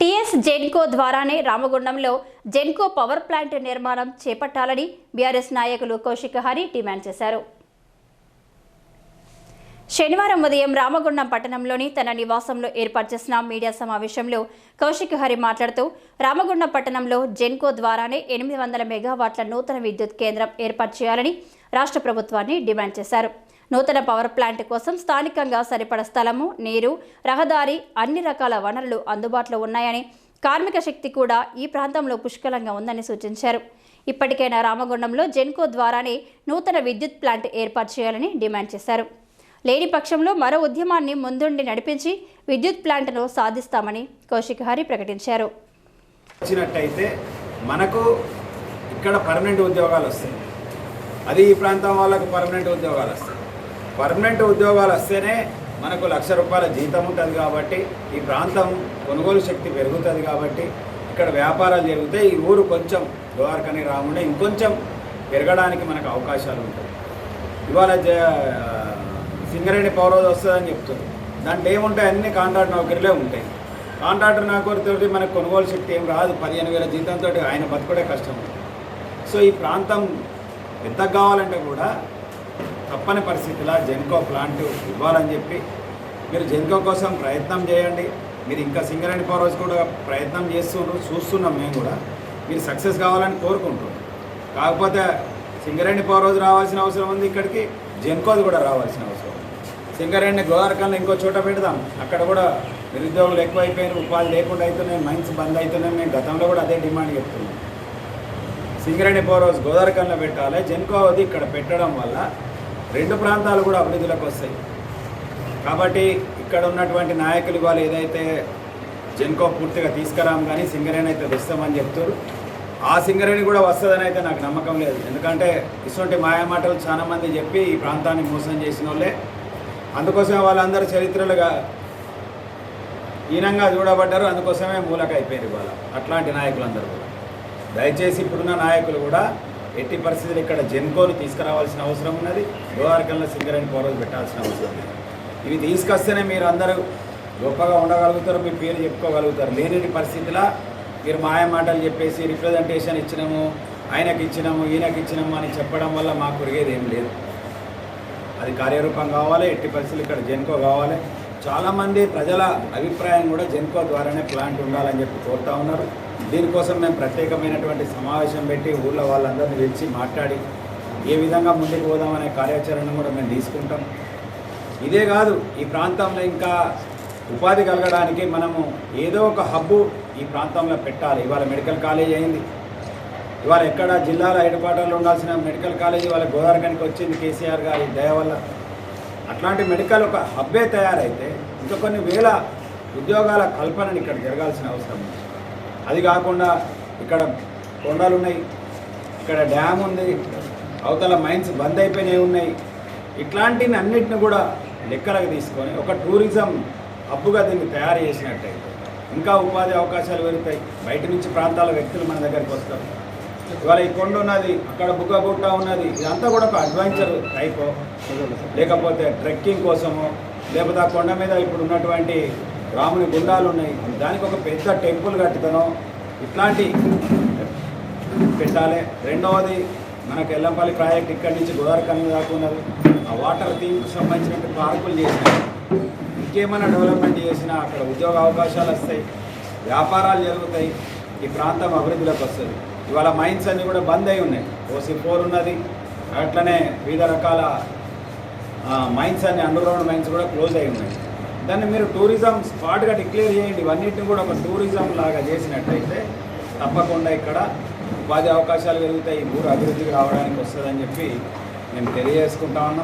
TS Genco ద్వారానే రామగుండంలో Genco power plant నిర్మాణం చేపట్టాలని బీఆర్ఎస్ నాయకులు కౌశిక్ హరి డిమాండ్ చేశారు. శనివారం ఉదయం రామగుండం పట్టణంలోని తన నివాసంలో ఏర్పాటు చేసిన మీడియా సమావేశంలో కౌశిక్ హరి మాట్లాడుతూ రామగుండం పట్టణంలో జెన్కో ద్వారానే ఎనిమిది వందల మెగావాట్ల నూతన విద్యుత్ కేంద్రం ఏర్పాటు చేయాలని రాష్ట్ర ప్రభుత్వాన్ని డిమాండ్ చేశారు. నూతన పవర్ ప్లాంట్ కోసం స్థానికంగా సరిపడ స్థలము నీరు రహదారి అన్ని రకాల వనరులు అందుబాటులో ఉన్నాయని కార్మిక శక్తి కూడా ఈ ప్రాంతంలో పుష్కలంగా ఉందని సూచించారు. ఇప్పటికైనా రామగుండంలో జెన్కో ద్వారానే నూతన విద్యుత్ ప్లాంట్ ఏర్పాటు చేయాలని డిమాండ్ చేశారు. లేని పక్షంలో మరో ఉద్యమాన్ని ముందుండి నడిపించి విద్యుత్ ప్లాంట్ను సాధిస్తామని కౌశిక్ హరి ప్రకటించారు. వచ్చినట్టయితే మనకు ఇక్కడ పర్మనెంట్ ఉద్యోగాలు వస్తాయి. అది ఈ ప్రాంతం వాళ్ళకు పర్మనెంట్ ఉద్యోగాలు వస్తాయి. పర్మనెంట్ ఉద్యోగాలు వస్తేనే మనకు లక్ష రూపాయల జీతం ఉంటుంది కాబట్టి ఈ ప్రాంతం కొనుగోలు శక్తి పెరుగుతుంది కాబట్టి ఇక్కడ వ్యాపారాలు జరిగితే ఈ ఊరు కొంచెం ద్వారకని రాకుండా ఇంకొంచెం పెరగడానికి మనకు అవకాశాలు ఉంటాయి. ఇవాళ జ సింగరేణి పవర్ వస్తుందని చెప్తుంది. దాంట్లో ఏముంటాయి? అన్ని కాంట్రాక్ట్ నౌకరీలే ఉంటాయి. కాంట్రాక్టర్ నౌకరితోటి మనకు కొనుగోలు శక్తి ఏం రాదు. పదిహేను వేల జీతంతో ఆయన బతుకుడే కష్టం. సో ఈ ప్రాంతం ఎంత కావాలంటే కూడా తప్పని పరిస్థితిలో జెన్కో ప్లాంట్ ఇవ్వాలని చెప్పి మీరు జెన్కో కోసం ప్రయత్నం చేయండి. మీరు ఇంకా సింగరేణి పవర్ కూడా ప్రయత్నం చేస్తున్నారు చూస్తున్నాం మేము కూడా. మీరు సక్సెస్ కావాలని కోరుకుంటున్నాం. కాకపోతే సింగరేణి పవర్ హౌస్ రావాల్సిన అవసరం ఉంది ఇక్కడికి జెన్కోది కూడా రావాల్సిన అవసరం ఉంది. సింగరేణి గోదావరికల్ని ఇంకో చోట పెడదాం. అక్కడ కూడా నిరుద్యోగులు ఎక్కువైపోయిన ఉపాధి లేకుండా అవుతున్నాయి మైన్స్ బంద్ అవుతున్నాయి మేము గతంలో కూడా అదే డిమాండ్ చెప్తున్నాం సింగరేణి పవర్ హౌస్ గోదావరికల్ని పెట్టాలి జెన్కో అది ఇక్కడ పెట్టడం వల్ల రెండు ప్రాంతాలు కూడా అభివృద్ధిలోకి వస్తాయి. కాబట్టి ఇక్కడ ఉన్నటువంటి నాయకులు వాళ్ళు ఏదైతే జెన్కో పూర్తిగా తీసుకురాము కానీ సింగరేణి అయితే తెస్తామని చెప్తారు ఆ సింగరేణి కూడా వస్తుందని అయితే నాకు నమ్మకం లేదు. ఎందుకంటే ఇటువంటి మాయమాటలు చాలామంది చెప్పి ఈ ప్రాంతాన్ని మోసం చేసిన వాళ్ళే. అందుకోసమే వాళ్ళందరూ చరిత్రలుగా హీనంగా చూడబడ్డారు. అందుకోసమే మూలక అయిపోయింది వాళ్ళ అట్లాంటి నాయకులందరూ కూడా. దయచేసి ఇప్పుడున్న నాయకులు కూడా ఎట్టి పరిస్థితులు ఇక్కడ జెన్కోను తీసుకురావాల్సిన అవసరం ఉన్నది. గోవారకంలో సింగరేణి పౌరులు పెట్టాల్సిన అవసరం ఉంది ఇవి తీసుకొస్తేనే మీరు అందరూ గొప్పగా ఉండగలుగుతారు మీ పేరు చెప్పుకోగలుగుతారు. లేని పరిస్థితిలో మీరు మాయ మాటలు చెప్పేసి రిప్రజెంటేషన్ ఇచ్చినాము ఆయనకి ఇచ్చినాము ఈయనకి ఇచ్చినాము అని చెప్పడం వల్ల మాకు కొరిగేది ఏం లేదు. అది కార్యరూపం కావాలి ఎట్టి పరిస్థితులు ఇక్కడ జెన్కో కావాలి. చాలామంది ప్రజల అభిప్రాయం కూడా జెన్కో ద్వారానే ప్లాంట్ ఉండాలని చెప్పి కోరుతా ఉన్నారు. దీనికోసం మేము ప్రత్యేకమైనటువంటి సమావేశం పెట్టి ఊళ్ళో వాళ్ళందరినీ పిలిచి మాట్లాడి ఏ విధంగా ముందుకు పోదామనే కార్యాచరణ కూడా మేము తీసుకుంటాం. ఇదే కాదు ఈ ప్రాంతంలో ఇంకా ఉపాధి కలగడానికి మనము ఏదో ఒక హబ్బు ఈ ప్రాంతంలో పెట్టాలి. ఇవాళ మెడికల్ కాలేజ్ అయింది. ఇవాళ ఎక్కడ జిల్లాల ఐదుపాటల్లో ఉండాల్సిన మెడికల్ కాలేజీ వాళ్ళ గోదావరికానికి వచ్చింది కేసీఆర్ గారి దయ వల్ల. అట్లాంటి మెడికల్ ఒక హబ్బే తయారైతే ఇంకా కొన్ని వేల ఉద్యోగాల కల్పనని ఇక్కడ జరగాల్సిన అవసరం ఉంది. అది కాకుండా ఇక్కడ కొండలు ఉన్నాయి ఇక్కడ డ్యామ్ ఉంది అవతల మైన్స్ బంద్ అయిపోయినవి ఉన్నాయి. ఇట్లాంటివి అన్నిటిని కూడా లెక్కలకు తీసుకొని ఒక టూరిజం అప్పుగా దీన్ని తయారు చేసినట్టయితే ఇంకా ఉపాధి అవకాశాలు పెరుగుతాయి. బయట నుంచి ప్రాంతాల వ్యక్తులు మన దగ్గరికి వస్తారు. ఇవాళ ఈ కొండ ఉన్నది అక్కడ బుగ్గ గుట్ట ఉన్నది ఇదంతా కూడా ఒక అడ్వెంచర్ టైప్. లేకపోతే ట్రెక్కింగ్ కోసము లేకపోతే ఆ కొండ మీద ఇప్పుడు ఉన్నటువంటి రాముని గుండాలు ఉన్నాయి. దానికి ఒక పెద్ద టెంపుల్ కట్టుతాను ఇట్లాంటి పెట్టాలి. రెండవది మనకు ఎల్లంపల్లి ప్రాజెక్ట్ ఇక్కడి నుంచి గోదావరి కన్ను దాకా ఉన్నది. ఆ వాటర్ థీమ్కి సంబంధించిన పార్కులు చేసినాయి ఇంకేమైనా డెవలప్మెంట్ చేసినా అక్కడ ఉద్యోగ అవకాశాలు వస్తాయి. వ్యాపారాలు జరుగుతాయి. ఈ ప్రాంతం అభివృద్ధిలోకి వస్తుంది. ఇవాళ మైన్స్ అన్నీ కూడా బంద్ అయి ఉన్నాయి. ఓసీ ఫోర్ ఉన్నది. అట్లనే వివిధ రకాల మైన్స్ అన్ని అండర్ గ్రౌండ్ మైన్స్ కూడా క్లోజ్ అయి ఉన్నాయి. దాన్ని మీరు టూరిజం స్పాట్గా డిక్లేర్ చేయండి. ఇవన్నిటిని కూడా ఒక టూరిజం లాగా చేసినట్టయితే తప్పకుండా ఇక్కడ ఉపాధి అవకాశాలు పెరుగుతాయి ఊరు అభివృద్ధికి రావడానికి వస్తుందని చెప్పి మేము తెలియజేసుకుంటా ఉన్నాం